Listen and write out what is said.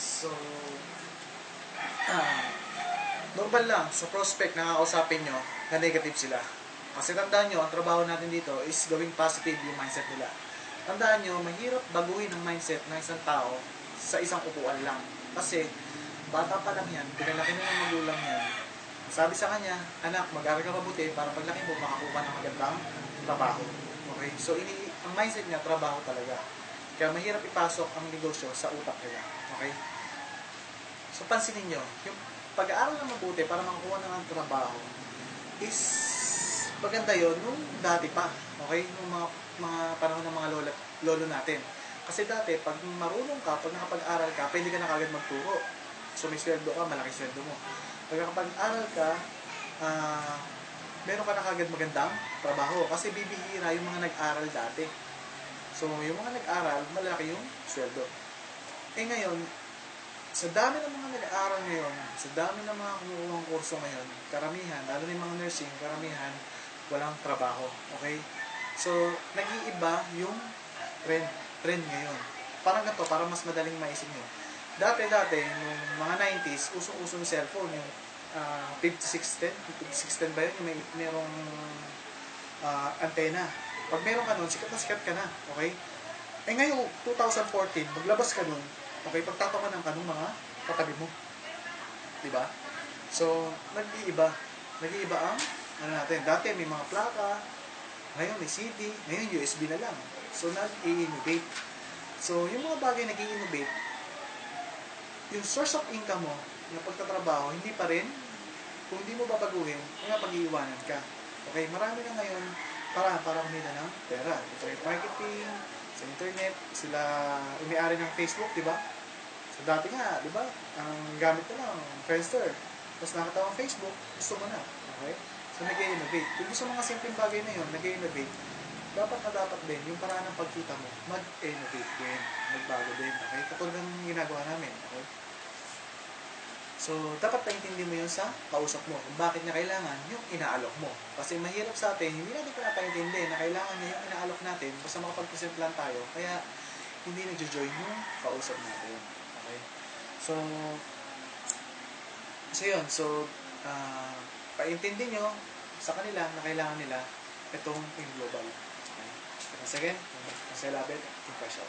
So, ah, normal lang sa prospect na kakausapin nyo na negative sila. Kasi tandaan nyo, ang trabaho natin dito is gawing positive yung mindset nila. Tandaan nyo, mahirap baguhin ang mindset ng isang tao sa isang upuan lang. Kasi, bata pa lang yan, pinalaki na ng magulang yan. Sabi sa kanya, anak, mag-aral ka mabuti para paglaki mo, makakuha ng magandang trabaho. Okay? So, ini ang mindset niya, trabaho talaga. Kaya mahirap ipasok ang negosyo sa utak nila. Okay? So, pansinin nyo, yung pag-aaral na mabuti para makakuha ng trabaho is maganda yon nung dati pa. Okay? Nung mga, mga panahon ng mga lola, lolo natin. Kasi dati, pag marunong ka, pag nakapag-aral ka, pwede ka na kagad magturo. So, may sweldo ka, malaki sweldo mo. Pag nakapag-aral ka, ah, meron ka na kagad magandang trabaho. Kasi bibihira yung mga nag-aral dati. So, yung mga nag-aral, malaki yung sweldo. Eh ngayon, sa dami ng mga nag-aaral ngayon, sa dami ng mga kumukuhang kurso ngayon, karamihan, lalo na yung mga nursing, karamihan, walang trabaho. Okay? So, nag-iiba yung trend, trend ngayon. Parang ganito, para mas madaling maisip nyo. Dati-dati, nung mga 90s, usong-usong cellphone, yung ah, 5610, 5610 ba yun? Yung may, merong ah, antena. Pag meron ka nun, sikat na sikat ka na. Okay? Eh ngayon, 2014, maglabas ka nun, okay, pagtatawanan ka ng mga katabi mo. Di ba? So, nag-iiba. Nag-iiba ang, ano natin, dati may mga plaka, ngayon may CD, ngayon USB na lang. So, nag-i-innovate. So, yung mga bagay nag-i-innovate, yung source of income mo, yung pagtatrabaho, hindi pa rin, kung hindi mo babaguhin, kaya pag-iiwanan ka. Okay, marami na ngayon para para kumita ng pera. Internet marketing, sa internet, sila umiari ng Facebook, di ba? So dati nga, di ba, ang gamit ko lang, Friendster. Tapos nakatawa ang Facebook, gusto mo na. Okay? So nag-innovate. Kung gusto mga simpleng bagay na yun, nag-innovate, dapat na dapat din, yung paraan ng pagkita mo, mag-innovate din, magbago din. Okay? Katulad ng ginagawa namin. Okay? So, dapat paintindi mo yun sa kausap mo kung bakit niya kailangan yung inaalok mo. Kasi mahirap sa atin, hindi natin pinapaintindi na kailangan niya yung inaalok natin basta makapag-present lang tayo. Kaya, hindi nagjo-join yung kausap natin. Okay? So, so yun. So, ah paintindi nyo sa kanila na kailangan nila itong yung global. Okay? Once again, Marcel Abel, Impression.